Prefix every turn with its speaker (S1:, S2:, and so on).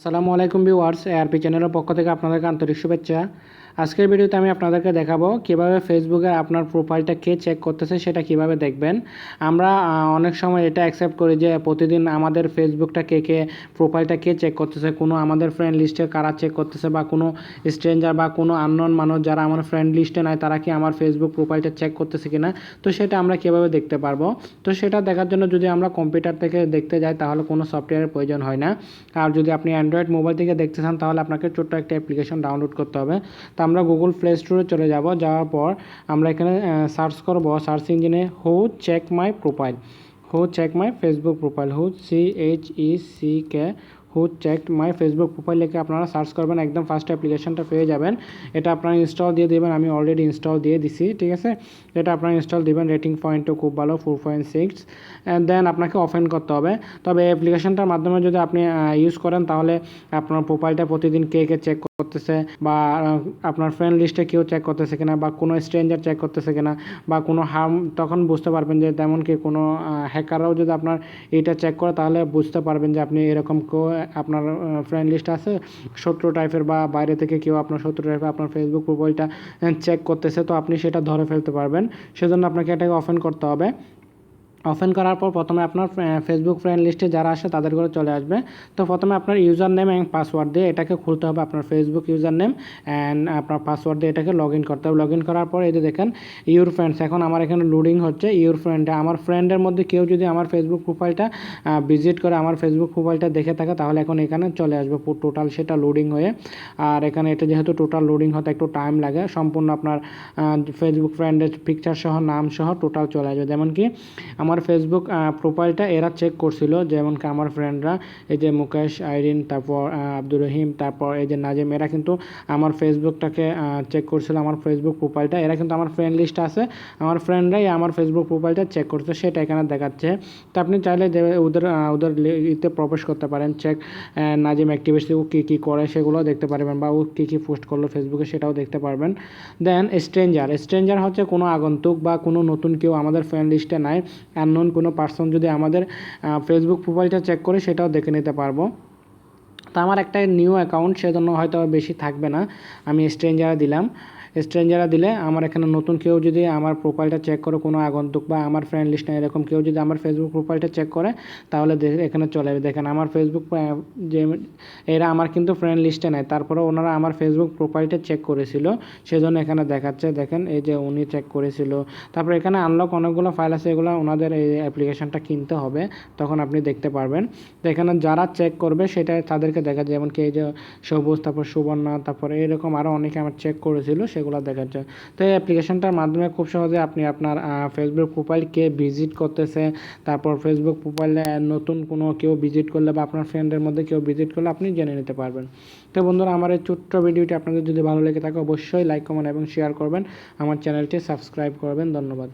S1: আসসালামু আলাইকুম viewers ARP চ্যানেলের পক্ষ থেকে আপনাদেরকে আন্তরিক শুভেচ্ছা। আজকের ভিডিওতে আমি আপনাদেরকে দেখাবো কীভাবে ফেসবুকে আপনার প্রোফাইলটা কে চেক করতেছে সেটা কীভাবে দেখবেন। আমরা অনেক সময় এটা অ্যাকসেপ্ট করি যে প্রতিদিন আমাদের ফেসবুকটা কে কে প্রোফাইলটা কে চেক করতেছে, কোনো আমাদের ফ্রেন্ড লিস্টে কারা চেক করতেছে বা কোনো স্ট্রেঞ্জার বা কোনো আননোন মানুষ যারা আমার ফ্রেন্ড লিস্টে নাই, তারা কি আমার ফেসবুক প্রোফাইলটা চেক করতেছে কিনা? তো সেটা আমরা কীভাবে দেখতে পারব? তো সেটা দেখার জন্য যদি আমরা কম্পিউটার থেকে দেখতে যাই, তাহলে কোনো সফটওয়্যারের প্রয়োজন হয় না। আর যদি আপনি অ্যান্ড্রয়েড মোবাইল থেকে দেখতে চান, তাহলে আপনাকে ছোট্ট একটা অ্যাপ্লিকেশন ডাউনলোড করতে হবে। তো আমরা গুগল প্লে স্টোরে চলে যাব, যাওয়ার পর আমরা এখানে সার্চ করব সার্চ ইঞ্জিনে who check my profile. Who check my Facebook profile, who C H E C K who check my Facebook profile লিখে আপনারা সার্চ করবেন, একদম ফার্স্ট অ্যাপ্লিকেশনটা পেয়ে যাবেন। এটা আপনারা ইনস্টল দিয়ে দেবেন, আমি অলরেডি ইনস্টল দিয়ে দিছি, ঠিক আছে? এটা আপনারা ইনস্টল দিবেন রেটিং পয়েন্টও খুব ভালো four point six and then আপনাকে ওপেন করতে হবে। তবে অ্যাপ্লিকেশনটার মাধ্যমে যদি আপনি ইউজ করেন, তাহলে আপনার প্রোফাইলটা প্রতিদিন কে কে চেক করতেছে, বা আপনার ফ্রেন্ড লিস্টে কেউ চেক করতেছে কিনা, বা কোনো স্ট্রেঞ্জার চেক করতেছে কিনা, বা কোনো হার্ম তখন বুঝতে পারবেন যে তেমন কি কোনো হ্যাকাররাও যদি আপনার এটা চেক করে, তাহলে বুঝতে পারবেন যে আপনি এরকম কেউ আপনার ফ্রেন্ড লিস্ট আছে। শত্রু টাইপের বা বাইরে থেকে কেউ আপনার শত্রু টাইপের আপনার ফেসবুক প্রোফাইলটা চেক করতেছে, তো আপনি সেটা ধরে ফেলতে পারবেন। সেজন্য আপনাকে এটাকে ওপেন করতে হবে। ওপেন করার পর প্রথমে আপনার ফেসবুক ফ্রেন্ড লিস্টে যারা আসে তাদের করে চলে আসবে। তো প্রথমে আপনার ইউজার নেম এবং পাসওয়ার্ড দিয়ে এটাকে খুলতে হবে আপনার ফেসবুক ইউজার নেম অ্যান্ড আপনার পাসওয়ার্ড দিয়ে এটাকে লগ ইন করতে হবে। লগ ইন করার পর এই যে দেখেন ইউর ফ্রেন্ডস এখন আমার এখানে লোডিং হচ্ছে ইউর ফ্রেন্ডে আমার ফ্রেন্ডের মধ্যে কেউ যদি আমার ফেসবুক প্রোফাইলটা ভিজিট করে আমার ফেসবুক প্রোফাইলটা দেখে থাকে, তাহলে এখন এখানে চলে আসবে। টোটাল সেটা লোডিং হয়ে, আর এখানে এটা যেহেতু টোটাল লোডিং হতে একটু টাইম লাগে, সম্পূর্ণ আপনার ফেসবুক ফ্রেন্ডের পিকচার সহ, নাম সহ টোটাল চলে আসবে। যেমন কি আমার ফেসবুক প্রোফাইলটা এরা চেক করছিল, যেমন কি আমার ফ্রেন্ডরা এই যে মুকেশ, আইরিন, তারপর আব্দুর রহিম, তারপর এই যে নাজিম, এরা কিন্তু আমার ফেসবুকটাকে চেক করছিল, আমার ফেসবুক প্রোফাইলটা এরা কিন্তু আমার ফ্রেন্ড লিস্ট আছে, আমার ফ্রেন্ডরাই আমার ফেসবুক প্রোফাইলটা চেক করছে, সেটা এখানে দেখাচ্ছে। তো আপনি চাইলে যে ওদের ওদের ইতে প্রবেশ করতে পারেন চেক নাজিম অ্যাক্টিভিটি ও কী কী করে, সেগুলোও দেখতে পারবেন বা ও কী কী পোস্ট করল ফেসবুকে সেটাও দেখতে পারবেন। দেন স্ট্রেঞ্জার স্ট্রেঞ্জার হচ্ছে কোনো আগন্তুক বা কোনো নতুন কেউ আমাদের ফ্রেন্ড লিস্টে নাই। আননোন কোনো পার্সন যদি আমাদের ফেসবুক প্রোফাইলটা চেক করে সেটাও দেখে নিতে পারব। তো আমার একটা নিউ অ্যাকাউন্ট সেজন্য হয়তো বেশি থাকবে না। আমি স্ট্রেঞ্জারে দিলাম। স্ট্রেঞ্জারা দিলে আমার এখানে নতুন কেউ যদি আমার প্রোফাইলটা চেক করে, কোনো আগন্তুক বা আমার ফ্রেন্ড লিস্টে এরকম কেউ যদি আমার ফেসবুক প্রোফাইলটা চেক করে, তাহলে এখানে চলে যাবে দেখেন, আমার ফেসবুক যে এরা আমার কিন্তু ফ্রেন্ড লিস্টে নেয় তারপরে ওনারা আমার ফেসবুক প্রোফাইলটা চেক করেছিল, সেজন্য এখানে দেখাচ্ছে। দেখেন, এই যে উনি চেক করেছিল। তারপর এখানে আনলক অনেকগুলো ফাইল আছে, এগুলো ওনাদের এই অ্যাপ্লিকেশনটা কিনতে হবে, তখন আপনি দেখতে পারবেন। তো এখানে যারা চেক করবে সেটা তাদেরকে দেখা যায়। যেমন কি এই যে সবুজ, তারপর সুবর্ণা, তারপর এরকম আরও অনেকে আমার চেক করেছিল সেগুলো দেখাচ্ছে তো এই অ্যাপ্লিকেশনটার মাধ্যমে খুব সহজে আপনি আপনার ফেসবুক প্রোফাইলকে ভিজিট করতেছে, তারপর ফেসবুক প্রোফাইলে নতুন কোনো কেউ ভিজিট করলে বা আপনার ফ্রেন্ডের মধ্যে কেউ ভিজিট করলে আপনি জেনে নিতে পারবেন। তো বন্ধুরা, আমার এই ছোট্ট ভিডিওটি আপনাদের যদি ভালো লেগে থাকে, অবশ্যই লাইক কমেন্ট এবং শেয়ার করবেন। আমার চ্যানেলটি সাবস্ক্রাইব করবেন। ধন্যবাদ।